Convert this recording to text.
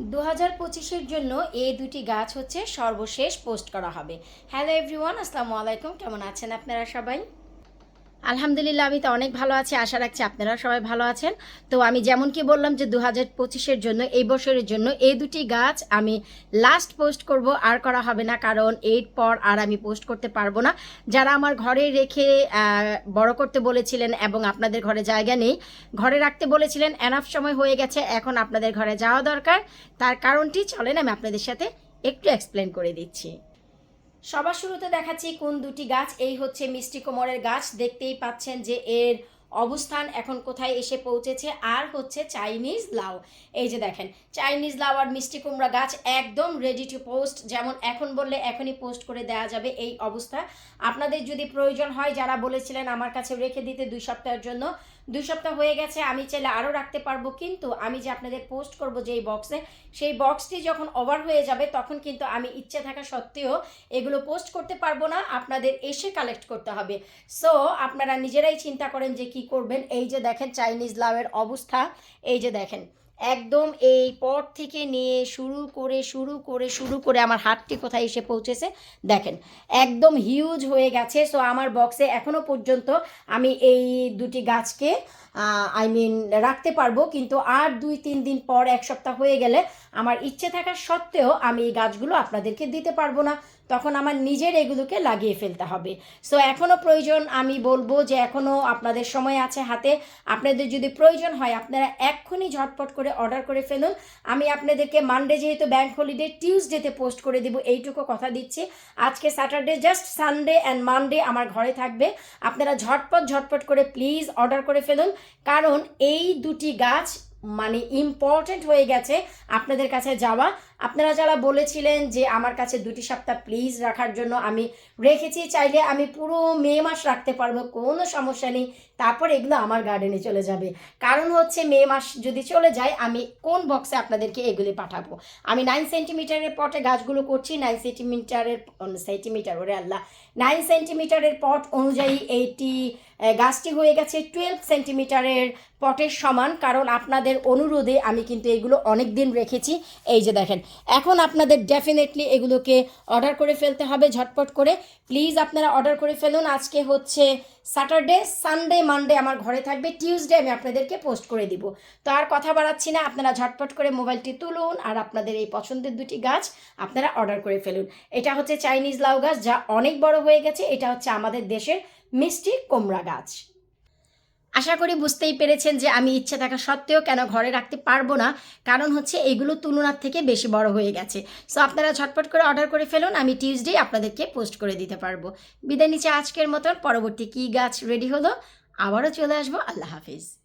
দু হাজার পঁচিশের জন্য এই দুটি গাছ হচ্ছে সর্বশেষ পোস্ট করা হবে। হ্যালো এভরিওয়ান, আসসালামু আলাইকুম। কেমন আছেন আপনারা সবাই? আলহামদুলিল্লাহ, আমি তো অনেক ভালো আছি, আশা রাখছি আপনারা সবাই ভালো আছেন। তো আমি যেমন কি বললাম যে দু হাজার পঁচিশের জন্য, এই বছরের জন্য এই দুটি গাছ আমি লাস্ট পোস্ট করব, আর করা হবে না, কারণ এর পর আর আমি পোস্ট করতে পারব না। যারা আমার ঘরে রেখে বড় করতে বলেছিলেন এবং আপনাদের ঘরে জায়গা নেই, ঘরে রাখতে বলেছিলেন এনাফ সময় হয়ে গেছে, এখন আপনাদের ঘরে যাওয়া দরকার। তার কারণটি, চলেন আমি আপনাদের সাথে একটু এক্সপ্লেন করে দিচ্ছি। সবার শুরুতে দেখাচ্ছি কোন দুটি গাছ। এই হচ্ছে মিষ্টি কোমরের গাছ। দেখতেই পাচ্ছেন যে এর অবস্থান এখন কোথায় এসে পৌঁছেছে? আর হচ্ছে চাইনিজ লাউ এই যে দেখেন, চাইনিজ লাউ আর মিষ্টি কুমড়া গাছ একদম রেডি টু পোস্ট যেমন এখন বললে এখনই পোস্ট করে দেওয়া যাবে এই অবস্থা। আপনাদের যদি প্রয়োজন হয়, যারা বলেছিলেন আমার কাছে রেখে দিতে দুই সপ্তাহের জন্য, দুই সপ্তাহ হয়ে গেছে, আমি চাইলে আরও রাখতে পারব। কিন্তু আমি যে আপনাদের পোস্ট করব যেই বক্সে সেই বক্সটি যখন ওভার হয়ে যাবে, তখন কিন্তু আমি ইচ্ছে থাকা সত্ত্বেও এগুলো পোস্ট করতে পারব না। আপনাদের এসে কালেক্ট করতে হবে। সো আপনারা নিজেরাই চিন্তা করেন যে কি করবেন? এই যে দেখেন চাইনিজ লাউয়ের অবস্থা। এই যে দেখেন, একদম এই পট থেকে নিয়ে শুরু করে শুরু করে শুরু করে আমার হাতটি কোথায় এসে পৌঁছেছে? দেখেন, একদম হিউজ হয়ে গেছে। সো আমার বক্সে এখনও পর্যন্ত আমি এই দুটি গাছকে আই মিন রাখতে পারব। কিন্তু আর দুই, তিন দিন পর, এক সপ্তাহ হয়ে গেলে আমার ইচ্ছে থাকা সত্ত্বেও আমি এই গাছগুলো আপনাদেরকে দিতে পারব না। তখন আমার নিজের এগুলোকে লাগিয়ে ফেলতে হবে। সো এখনও প্রয়োজন, আমি বলব যে এখনও আপনাদের সময় আছে হাতে। আপনাদের যদি প্রয়োজন হয়, আপনারা এক্ষুনি ঝটপট করে অর্ডার করে ফেলুন। আমি আপনাদেরকে মানডে যেহেতু ব্যাংক হলিডে টিউসডেতে পোস্ট করে দেবো, এইটুকু কথা দিচ্ছি। আজকে Saturday just Sunday and Monday আমার ঘরে থাকবে। আপনারা ঝটপট ঝটপট করে প্লিজ অর্ডার করে ফেলুন। কারণ এই দুটি গাছ মানে ইম্পর্টেন্ট হয়ে গেছে আপনাদের কাছে যাওয়া। আপনারা যারা বলেছিলেন যে আমার কাছে দুটি সপ্তাহ প্লিজ রাখার জন্য আমি রেখেছি, চাইলে আমি পুরো মে মাস রাখতে পারব, কোনো সমস্যা নেই। তারপর এগুলো আমার গার্ডেনে চলে যাবে। কারণ হচ্ছে মে মাস যদি চলে যায়, আমি কোন বক্সে আপনাদেরকে এগুলি পাঠাবো? আমি নাইন সেন্টিমিটারের পটে গাছগুলো করছি নাইন সেন্টিমিটারের সেন্টিমিটার ওরে আল্লাহ। নাইন সেন্টিমিটারের পট অনুযায়ী এইটি গাছটি হয়ে গেছে টুয়েলভ সেন্টিমিটারের পটের সমান, কারণ আপনাদের অনুরোধে আমি কিন্তু এগুলো অনেক দিন রেখেছি। এই যে দেখেন, এখন আপনাদের ডেফিনেটলি এগুলোকে অর্ডার করে ফেলতে হবে ঝটপট করে। প্লিজ আপনারা অর্ডার করে ফেলুন। আজকে হচ্ছে স্যাটারডে সানডে মানডে আমার ঘরে থাকবে। টিউসডে আমি আপনাদেরকে পোস্ট করে দিব। তো আর কথা বাড়াচ্ছি না, আপনারা ঝটপট করে মোবাইলটি তুলুন আর আপনাদের এই পছন্দের দুটি গাছ আপনারা অর্ডার করে ফেলুন। এটা হচ্ছে চাইনিজ লাউ গাছ, যা অনেক বড় হয়ে গেছে। এটা হচ্ছে আমাদের দেশের মিষ্টি কুমড়া গাছ। আশা করি বুঝতেই পেরেছেন যে আমি ইচ্ছে থাকা সত্ত্বেও কেন ঘরে রাখতে পারব না। কারণ হচ্ছে এগুলো তুলনার থেকে বেশি বড় হয়ে গেছে। সো আপনারা ঝটপট করে অর্ডার করে ফেলুন, আমি টিউসডে আপনাদেরকে পোস্ট করে দিতে পারব। বিদায় নিচে আজকের মতন, পরবর্তী কী গাছ রেডি হলো? আবারও চলে আসব, আল্লাহ হাফিজ।